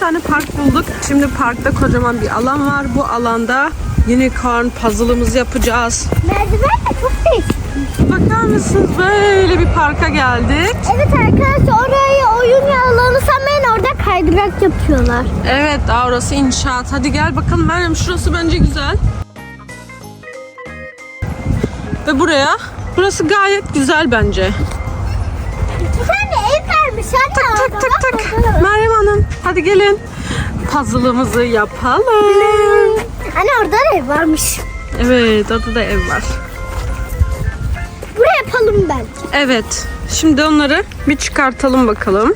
tane park bulduk. Şimdi parkta kocaman bir alan var. Bu alanda unicorn puzzle'ımızı yapacağız. Merdiven de çok değişik. Bakar mısınız? Böyle bir parka geldik. Evet arkadaşlar oraya oyun alanı sanmayın orada kaydırak yapıyorlar. Evet daha orası inşaat. Hadi gel bakalım Meryem şurası bence güzel. Ve buraya. Burası gayet güzel bence. Bir tane ev vermiş anne Tak tak tak. orada. Meryem Hanım hadi gelin. Puzzle'ımızı yapalım. Anne orada da ev varmış. Evet orada da ev var. Buraya yapalım bence. Evet. Şimdi onları bir çıkartalım bakalım.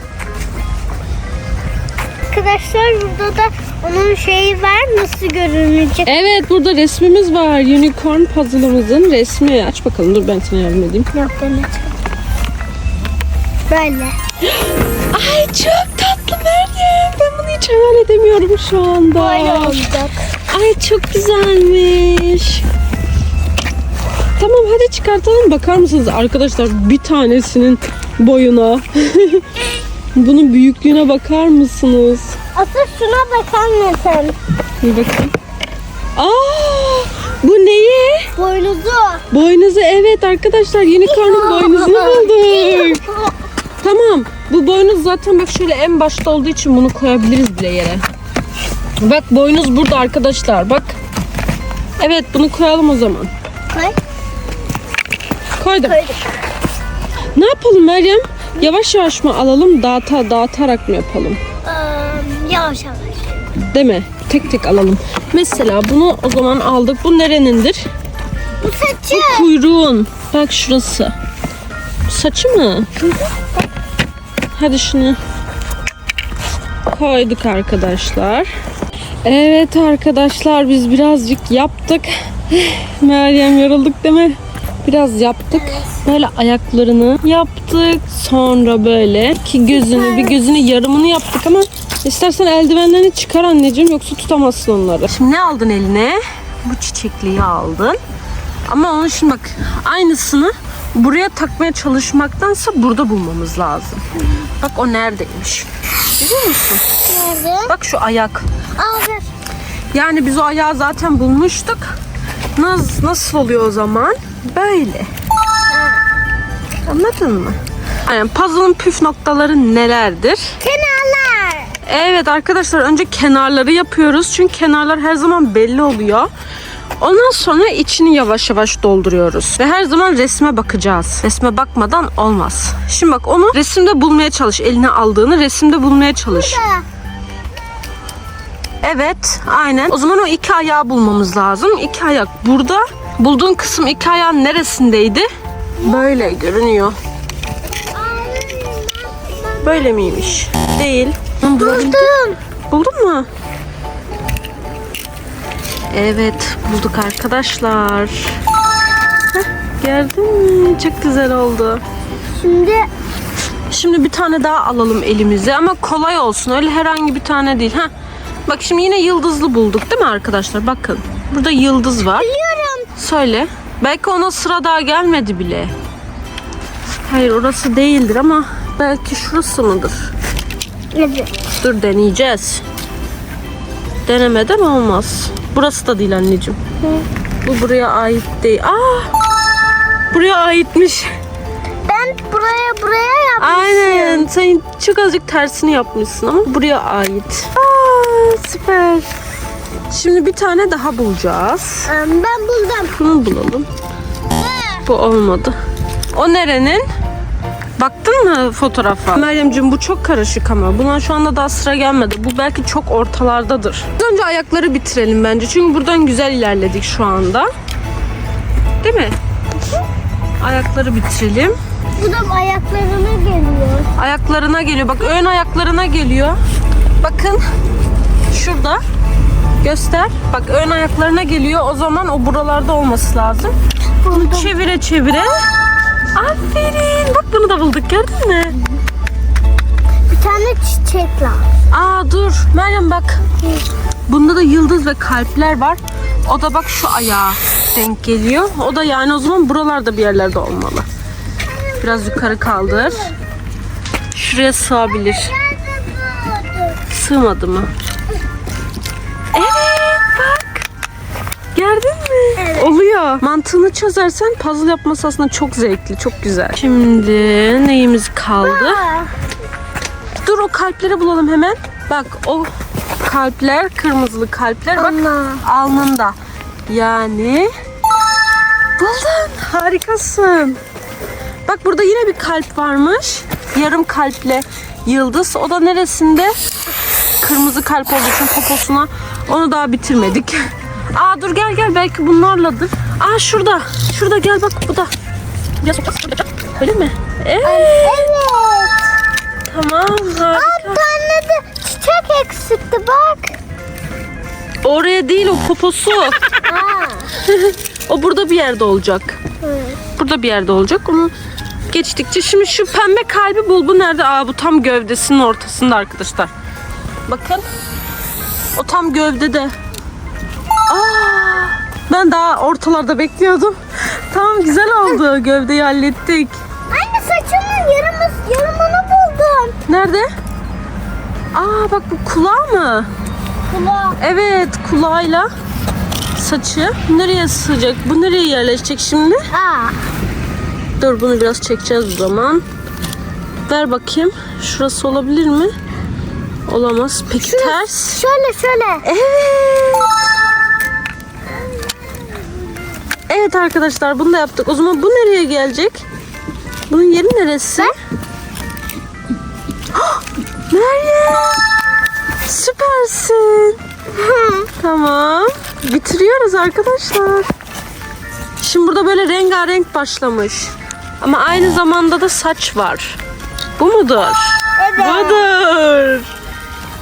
Arkadaşlar burada da onun şeyi var nasıl görünecek. Evet burada resmimiz var. Unicorn puzzle'ımızın resmi. Aç bakalım dur ben sana yardım edeyim. Yok demek. Böyle. Ay çok tatlı Meryem. Ben bunu hiç hayal edemiyorum şu anda. Böyle olacak. Ay çok güzelmiş. Tamam hadi çıkartalım. Bakar mısınız arkadaşlar bir tanesinin boyuna. Bunun büyüklüğüne bakar mısınız? Asıl şuna bakar mısın? Bir bakın. Aa, bu neyi? Boynuzu. Boynuzu evet arkadaşlar unicorn'un boynuzunu bulduk. Bu zaten bak şöyle en başta olduğu için bunu koyabiliriz bile yere. Bak boynuz burada arkadaşlar. Bak. Evet bunu koyalım o zaman. Koy. Koydum. Koyduk. Ne yapalım Meryem? Yavaş yavaş mı alalım dağıta, dağıtarak mı yapalım? Ee, yavaş yavaş. Değil mi? Tek tek alalım. Mesela bunu o zaman aldık. Bu nerenindir? Bu saçı. Kuyruğun. Bak şurası. Saçı mı? Hadi koyduk arkadaşlar. Evet arkadaşlar biz birazcık yaptık. Meryem yorulduk değil mi? Biraz yaptık. Böyle ayaklarını yaptık. Sonra böyle ki gözünü bir gözünü yarımını yaptık ama istersen eldivenlerini çıkar anneciğim yoksa tutamazsın onları. Şimdi ne aldın eline? Bu çiçekliği aldın. Ama onun şimdi bak aynısını buraya takmaya çalışmaktansa burada bulmamız lazım. Bak o neredeymiş? Görüyor musun? Nerede? Bak şu ayak. Ver. Yani biz o ayağı zaten bulmuştuk. Nasıl, nasıl oluyor o zaman? Böyle. Anladın mı? Yani puzzle'ın püf noktaları nelerdir? Kenarlar. Evet arkadaşlar önce kenarları yapıyoruz. Çünkü kenarlar her zaman belli oluyor. Ondan sonra içini yavaş yavaş dolduruyoruz. Ve her zaman resme bakacağız. Resme bakmadan olmaz. Şimdi bak onu resimde bulmaya çalış. Eline aldığını resimde bulmaya çalış. Evet aynen. O zaman o iki ayağı bulmamız lazım. İki ayak burada. Bulduğun kısım iki ayağın neresindeydi? Böyle görünüyor. Böyle miymiş? Değil. Buldum. Buldun mu? Evet bulduk arkadaşlar. Heh, gördün mü? Çok güzel oldu. Şimdi Şimdi bir tane daha alalım elimize ama kolay olsun. Öyle herhangi bir tane değil. Heh. Bak şimdi yine yıldızlı bulduk değil mi arkadaşlar? Bakın burada yıldız var. biliyorum. Söyle. Belki ona sıra daha gelmedi bile. Hayır orası değildir ama belki şurası mıdır? Evet. Dur deneyeceğiz. Denemeden olmaz. Burası da değil anneciğim. Bu buraya ait değil. Aa! Buraya aitmiş. Ben buraya buraya yapmışım. Aynen. Sen çok azıcık tersini yapmışsın ama buraya ait. Aa, süper. Şimdi bir tane daha bulacağız. Ee, Ben buldum. Bunu bulalım. Bu olmadı. O nerenin? Baktın mı fotoğrafa? Meryemciğim bu çok karışık ama. Buna şu anda daha sıra gelmedi. Bu belki çok ortalardadır. Biz önce ayakları bitirelim bence. Çünkü buradan güzel ilerledik şu anda. Değil mi? Ayakları bitirelim. Bu da ayaklarına geliyor. Ayaklarına geliyor. Bak ön ayaklarına geliyor. Bakın şurada. Göster. Bak ön ayaklarına geliyor. O zaman o buralarda olması lazım. Buldum. Çevire çevire. Aferin. Bak bunu da bulduk gördün mü? Bir tane çiçek var. Aa dur. Meryem bak. Bunda da yıldız ve kalpler var. O da bak şu ayağa denk geliyor. O da yani o zaman buralarda bir yerlerde olmalı. Biraz yukarı kaldır. Şuraya sığabilir. Sığmadı mı? Evet bak. Gördün mü? Evet. Oluyor. Mantığını çözersen puzzle yapması aslında çok zevkli, çok güzel. Şimdi neyimiz kaldı? Aa, Dur o kalpleri bulalım hemen. Bak o kalpler, kırmızılı kalpler bak Ana. alnında. Yani buldun. Harikasın. Bak burada yine bir kalp varmış. Yarım kalple yıldız. O da neresinde? Kırmızı kalp olduğu için poposuna. Onu daha bitirmedik. Aa dur gel gel belki bunlarladır. Aa şurada. Şurada gel bak bu da. Gel sokak. Öyle mi? Evet. Evet. Tamam harika. Aa, tane de çiçek eksikti bak. Oraya değil o poposu. O burada bir yerde olacak. Burada bir yerde olacak. Onu geçtikçe şimdi şu pembe kalbi bul. Bu nerede? Aa bu tam gövdesinin ortasında arkadaşlar. Bakın. O tam gövdede. Ben daha ortalarda bekliyordum. Tamam güzel oldu. Gövdeyi hallettik. Anne saçımın yarımı, yarımını buldum. Nerede? Aa bak bu kulağı mı? Kulağı. Evet kulağıyla saçı nereye sığacak? Bu nereye yerleşecek şimdi? Aa. Dur bunu biraz çekeceğiz o zaman. Ver bakayım. Şurası olabilir mi? Olamaz. Peki ters. Şöyle şöyle. Evet. Evet arkadaşlar bunu da yaptık. O zaman bu nereye gelecek? Bunun yeri neresi? Hah! Meryem! Süpersin. Tamam. Bitiriyoruz arkadaşlar. Şimdi burada böyle rengarenk başlamış. Ama aynı zamanda da saç var. Bu mudur? Evet. Budur.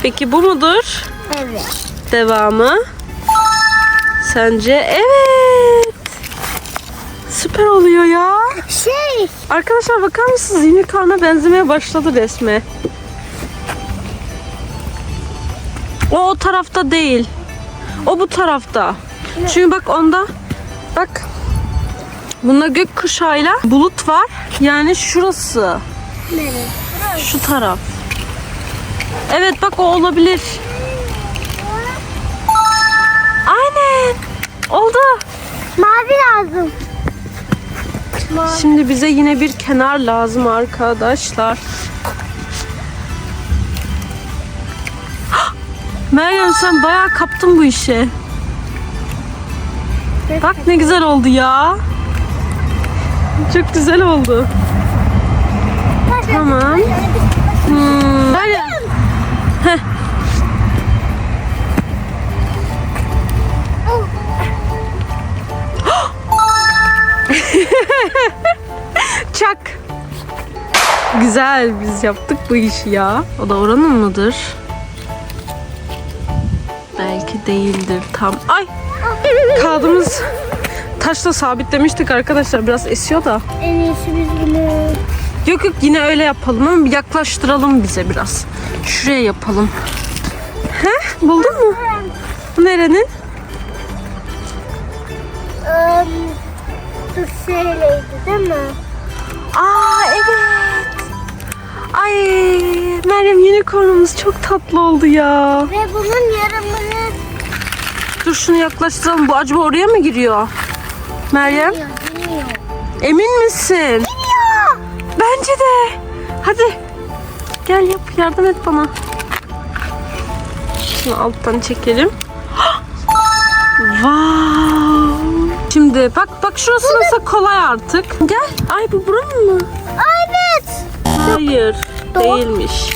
Peki bu mudur? Evet. Devamı. Sence evet. Süper oluyor ya. Şey. Arkadaşlar bakar mısınız? Unicorn'a benzemeye başladı resme. O o tarafta değil. O bu tarafta. Çünkü bak onda bak bunda gök kuşağıyla bulut var. Yani şurası. Nereye? Şu taraf. Evet bak o olabilir. Aynen. Oldu. Mavi lazım. Şimdi bize yine bir kenar lazım arkadaşlar. Meryem sen bayağı kaptın bu işe. Bak ne güzel oldu ya. Çok güzel oldu. Tamam. Hmm. Meryem. Heh. Çak. Güzel biz yaptık bu işi ya. O da oranın mıdır? Belki değildir tam. Ay kağıdımız taşla sabitlemiştik arkadaşlar. Biraz esiyor da. En iyisi biz bunu. Yok yok yine öyle yapalım ama yaklaştıralım bize biraz. Şuraya yapalım. He? Buldun mu? Bu nerenin? Ee, dur şöyleydi değil mi? Aa evet. Ay Meryem unicornumuz çok tatlı oldu ya. Ve bunun yarımını Dur şunu yaklaştıralım. Bu acaba oraya mı giriyor? Meryem biliyor, biliyor. emin misin? Biliyor. Bence de. Hadi. Gel yap yardım et bana. Şunu alttan çekelim. Wow. Şimdi bak bak şurası mesela kolay artık. Gel. Ay bu buranın mı? Evet. Hayır. Değilmiş.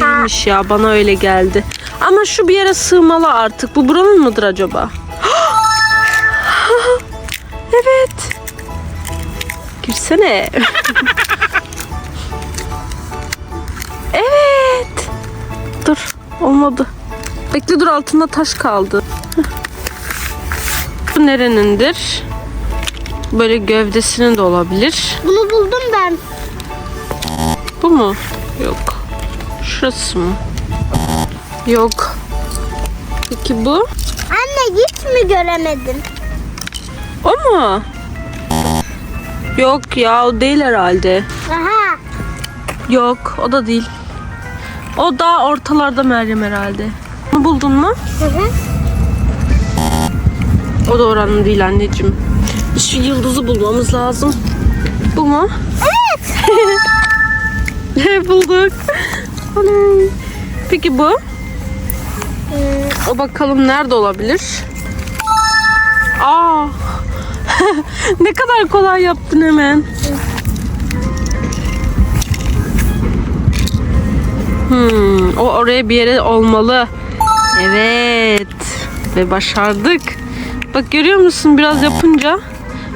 Değilmiş ya bana öyle geldi. Ama şu bir yere sığmalı artık. Bu buranın mıdır acaba? evet. Girsene. evet. Dur. Olmadı. Bekle dur altında taş kaldı. Bu nerenindir? Böyle gövdesinin de olabilir. Bunu buldum ben. Bu mu? Yok. Şurası mı? Yok. Peki bu? Anne hiç mi göremedim? O mu? Yok ya o değil herhalde. Aha. Yok o da değil. O daha ortalarda Meryem herhalde. Buldun mu? Hı hı. O da oranın değil anneciğim. Şu yıldızı bulmamız lazım. Bu mu? Evet. Bulduk. Peki bu? O bakalım nerede olabilir? Aa. ne kadar kolay yaptın hemen. Hmm, o oraya bir yere olmalı. Evet. Ve başardık. Bak görüyor musun biraz yapınca?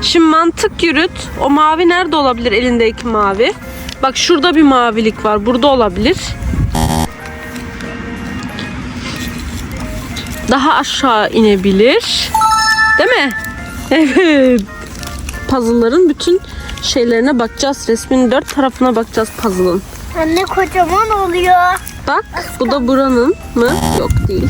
Şimdi mantık yürüt. O mavi nerede olabilir elindeki mavi? Bak şurada bir mavilik var. Burada olabilir. Daha aşağı inebilir. Değil mi? Evet. Puzzle'ların bütün şeylerine bakacağız. Resmin dört tarafına bakacağız puzzle'ın. Anne kocaman oluyor. Bak bu da buranın mı? Yok değil.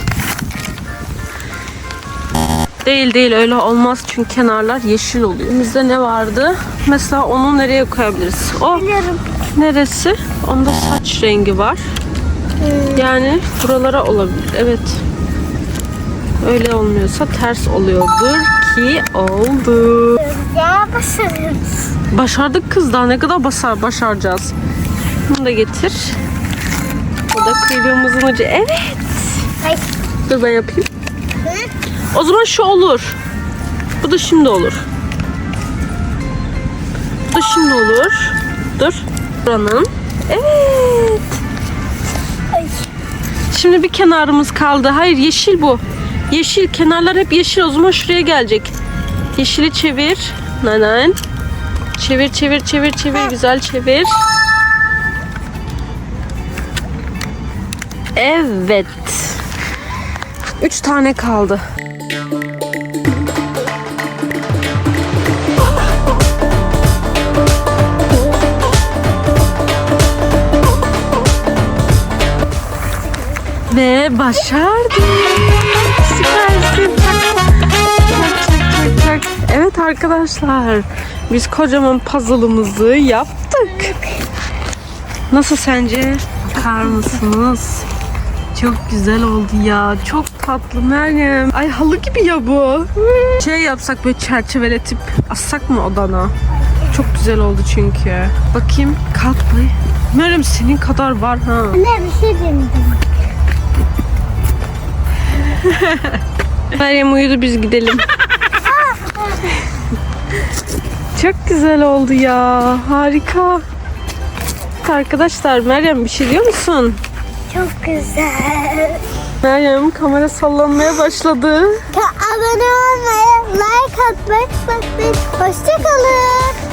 Değil değil öyle olmaz çünkü kenarlar yeşil oluyor. Bizde ne vardı? Mesela onu nereye koyabiliriz? O Biliyorum. neresi? Onda saç rengi var. Yani buralara olabilir. Evet. Öyle olmuyorsa ters oluyordur ki oldu. Ya başarırız. Başardık kız daha ne kadar basar başaracağız. Bunu da getir. Bu da kuyruğumuzun ucu. Evet. Ay. Dur ben yapayım. Hı? O zaman şu olur. Bu da şimdi olur. Bu da şimdi olur. Dur. Buranın. Evet. Şimdi bir kenarımız kaldı. Hayır yeşil bu. Yeşil. Kenarlar hep yeşil. O zaman şuraya gelecek. Yeşili çevir. Nanan. Çevir çevir çevir çevir. Güzel çevir. Evet. Üç tane kaldı. Ve başardık. Süpersin. Evet arkadaşlar. Biz kocaman puzzle'ımızı yaptık. Nasıl sence? Bakar mısınız? Çok güzel oldu ya. Çok tatlı Meryem. Ay halı gibi ya bu. Şey yapsak böyle çerçeveletip assak mı odana? Çok güzel oldu çünkü. Bakayım kalk bay. Meryem senin kadar var ha. Anne bir şey diyeyim. Meryem uyudu biz gidelim. Çok güzel oldu ya. Harika. Arkadaşlar Meryem bir şey diyor musun? Çok güzel. Meryem kamera sallanmaya başladı. Abone olmayı, like atmayı unutmayın. Hoşçakalın.